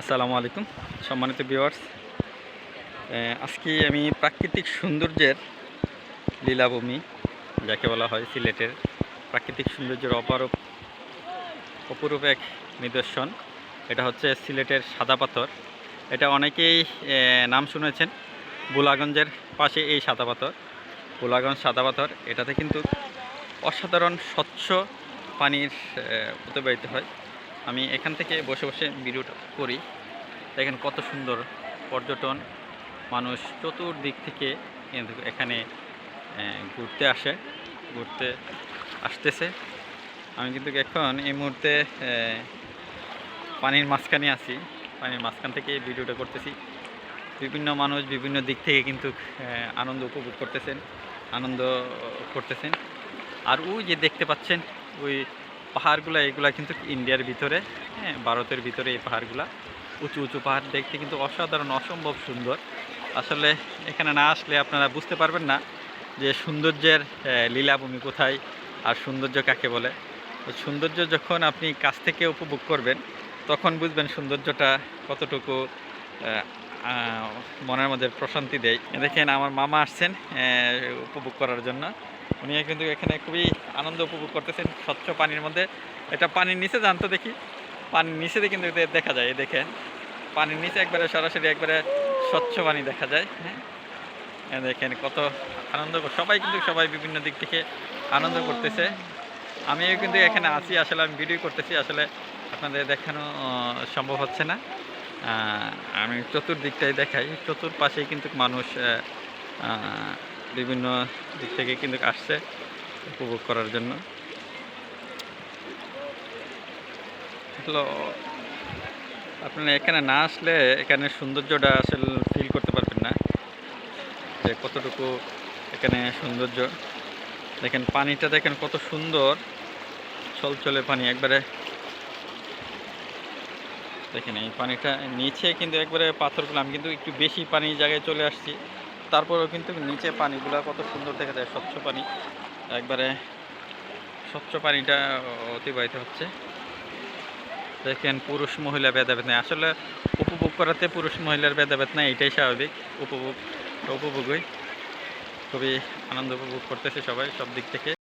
আসসালামু আলাইকুম সম্মানিত ভিউয়ার্স আজকে আমি প্রাকৃতিক সৌন্দর্যের লীলাভূমি যাকে বলা হয় সিলেটের প্রাকৃতিক সৌন্দর্যের অপারূপ অপরূপ এক নিদর্শন। এটা হচ্ছে সিলেটের সাদা পাথর। এটা অনেকেই নাম শুনেছেন বুলাগঞ্জের পাশে এই সাদা পাথর। বুলাগঞ্জ সাদা পাথর এটাতে কিন্তু অসাধারণ স্বচ্ছ পানির আহ, প্রতিবাহিত হয়। আমি এখান থেকে বসে বসে ভিডিওটা করি। দেখেন কত সুন্দর পর্যটন। মানুষ চতুর্দিক থেকে এখানে ঘুরতে আসে, ঘুরতে আসতেছে। আমি কিন্তু এখন এই মুহূর্তে পানির মাঝখানে আছি। পানির মাঝখান থেকে ভিডিওটা করতেছি। বিভিন্ন মানুষ বিভিন্ন দিক থেকে কিন্তু আনন্দ উপভোগ করতেছেন, আনন্দ করতেছেন। আর ওই যে দেখতে পাচ্ছেন, ওই পাহাড়গুলো, এগুলা কিন্তু ইন্ডিয়ার ভিতরে হ্যাঁ ভারতের ভিতরে এই পাহাড়গুলা। উঁচু উঁচু পাহাড় দেখতে কিন্তু অসাধারণ, অসম্ভব সুন্দর। আসলে এখানে না আসলে আপনারা বুঝতে পারবেন না যে সৌন্দর্যের লীলাভূমি কোথায় আর সৌন্দর্য কাকে বলে। সৌন্দর্য যখন আপনি কাছ থেকে উপভোগ করবেন, তখন বুঝবেন সৌন্দর্যটা কতটুকু মনের মধ্যে প্রশান্তি দেয়। দেখেন আমার মামা আসছেন উপভোগ করার জন্য। উনি কিন্তু এখানে খুবই আনন্দ উপভোগ করতেছেন, স্বচ্ছ পানির মধ্যে। এটা পানির নিচে জানতো দেখি। পানির নিচে কিন্তু দেখা যায় দেখেন। পানির নিচে একবারে সরাসরি একবারে স্বচ্ছ পানি দেখা যায় হ্যাঁ? দেখেন কত আনন্দ সবাই কিন্তু সবাই বিভিন্ন দিক থেকে আনন্দ করতেছে। আমিও কিন্তু এখানে আছি, আসলে আমি ভিডিও করতেছি, আসলে আপনাদের দেখানো সম্ভব হচ্ছে না। আমি চতুর্দিকটাই দেখাই। চতুর্পাশেই কিন্তু মানুষ বিভিন্ন দিক থেকে কিন্তু আসছে উপভোগ করার জন্য। আসলে আপনারা এখানে না আসলে এখানে সৌন্দর্যটা আসলে ফিল করতে পারবেন না। যে কতটুকু এখানে সৌন্দর্য। দেখেন, পানিটা দেখেন কত সুন্দর। চলচলে পানি, একবারে দেখেন, এই পানিটা নিচে কিন্তু একবারে পাথরগুলো, আমি কিন্তু একটু বেশি পানি জায়গায় চলে আসছি। তারপরেও কিন্তু নিচে পানিগুলো কত সুন্দর দেখা যায়, স্বচ্ছ পানি। একবারে স্বচ্ছ পানিটা অতিবাহিত হচ্ছে। দেখেন, পুরুষ মহিলা ভেদাভেদ নেই। আসলে উপভোগ করাতে পুরুষ মহিলার ভেদাভেদ নাই, এটাই স্বাভাবিক। উপভোগ, উপভোগই। খুবই আনন্দ উপভোগ করতেছে সবাই, সব দিক থেকে।